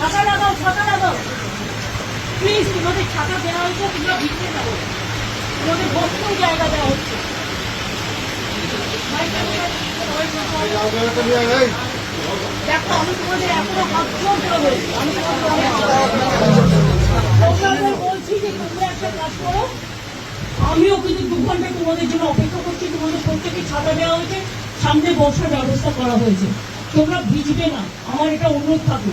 ছাতা লাগাও ছাতা লাগাও। প্লিজ তোমাদের ছাতা দেওয়া হয়েছে তোমরা ভিতরে যাব তোমাদের বসতেও জায়গা দেওয়া হচ্ছে। দেখো আমি তোমাদের এখনও হাত জোর করে বলছি। আমি তোমাদের বলছি যে তোমরা একটা কাজ করো। আমিও কিন্তু দু ঘণ্টা তোমাদের জন্য অপেক্ষা করছি তোমাদের প্রত্যেকে ছাতা দেওয়া হয়েছে। সামনে বসার ব্যবস্থা করা হয়েছে। তোমরা ভিজবে না আমার এটা অনুরোধ থাকল।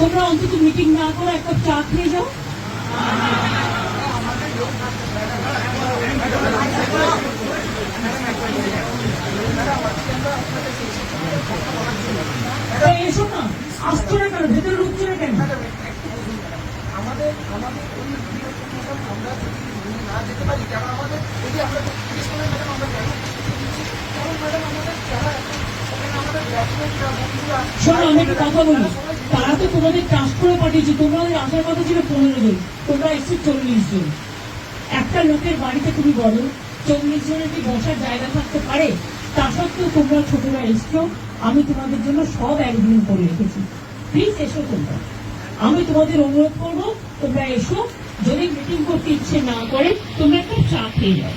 তোমরা অন্তত মিটিং না করে একটা চা খেয়ে যাও। এসো না। আসছো না কেন? ভেতরে ঢুকছো না কেন? আমাদের আমাদের ওই আমরা যদি না যেতে পারি কেন আমাদের যদি আমরা জিজ্ঞেস করে ম্যাডাম আমরা কেন কারণ ম্যাডাম আমাদের যারা আমাদের শোনো আমি একটা কথা বলি। তারা তো তোমাদের ট্রান্স করে পাঠিয়েছে। তোমাদের আসার কথা ছিল পনেরো জন। তোমরা এসছো চল্লিশ জন। একটা লোকের বাড়িতে তুমি বলো, চল্লিশ জনের কি বসার জায়গা থাকতে পারে? তা সত্ত্বেও তোমরা ছোটরা এসছো। আমি তোমাদের জন্য সব অ্যারেঞ্জমেন্ট করে রেখেছি। প্লিজ এসো তোমরা। আমি তোমাদের অনুরোধ করব, তোমরা এসো। যদি মিটিং করতে ইচ্ছে না করে, তোমরা একটা চা খেয়ে যাও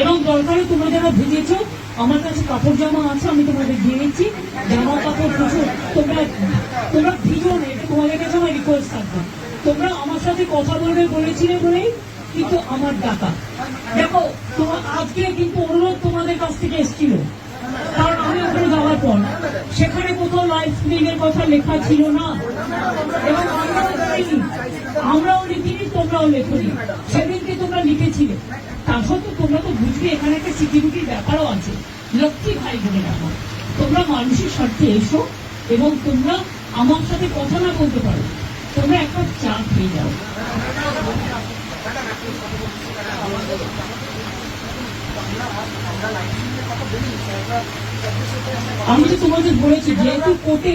এবং দরকারে তোমরা যারা ভিজেছো আমার কাছে কাপড় জামা আছে, আমি তোমাদের দিয়েছি জামা, কাপড় কিছু তোমরা তোমরা ভিজো না, এটা তোমাদের কাছে আমার রিকোয়েস্ট থাকবে। তোমরা আমার সাথে কথা বলবে বলেছিলে বলেই কিন্তু আমার ডাকা। দেখো তোমার আজকে কিন্তু অনুরোধ তোমাদের কাছ থেকে এসেছিল। কারণ আমি ওখানে যাওয়ার পর, সেখানে কোথাও লাইফ স্ক্রিন এর কথা লেখা ছিল না। এবং আমরাও আমরাও লিখিনি, তোমরাও লেখনি সেদিনকে তোমরা লিখেছিলে তা সত্ত্বেও তোমরা এখানে একটা সিকিউরিটির ব্যাপারও আছে। লক্ষ্মী ভাই বোনের আমার তোমরা মানুষের স্বার্থে এসো এবং তোমরা আমার সাথে কথা না বলতে পারো। তোমরা একটা চা খেয়ে যাও। আমি তো তোমাদের বলেছি, যেহেতু কোর্টে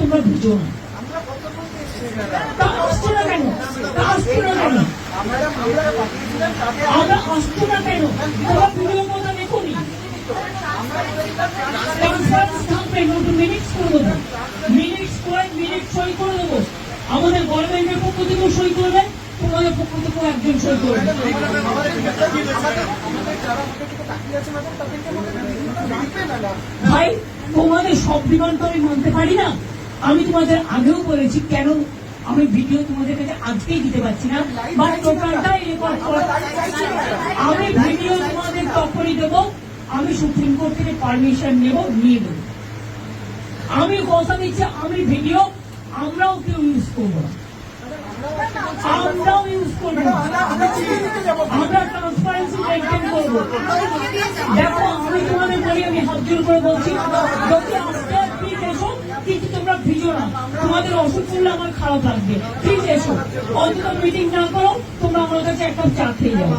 তোমরা বুঝো না আমরা কথা বলতে এসেছি ম্যাডাম তা আসছো না কেন? তোমরা ভিডিও কথা দেখোনি আমাদের গভর্নমেন্টের পক্ষ থেকেও সই করবে তোমাদের পক্ষ থেকেও একজন সই করবে ভাই, তোমাদের সব বিমান তো আমি মানতে পারি না। আমি তোমাদের আগেও বলেছি কেন আমি ভিডিও তোমাদের কাছে আজকেই দিতে পারছি না আমি ভিডিও তোমাদের তখনই দেবো, আমি সুপ্রিম কোর্ট থেকে পারমিশন নেব, নিয়ে দেবো আমি কথা দিচ্ছি, আমি ভিডিও আমরাও কেউ ইউজ করব না। আমরাও ইউজ করব আমরা ট্রান্সপারেন্সি মেনটেন করব। দেখো, আমি তোমাদের বলি, আমি হাত জোর করে বলছি তোমাদের অসুখ করলে আমার খারাপ লাগবে। প্লিজ এসো। অন্তত মিটিং না করো, তোমরা আমার কাছে একটা চা খেয়ে যাও।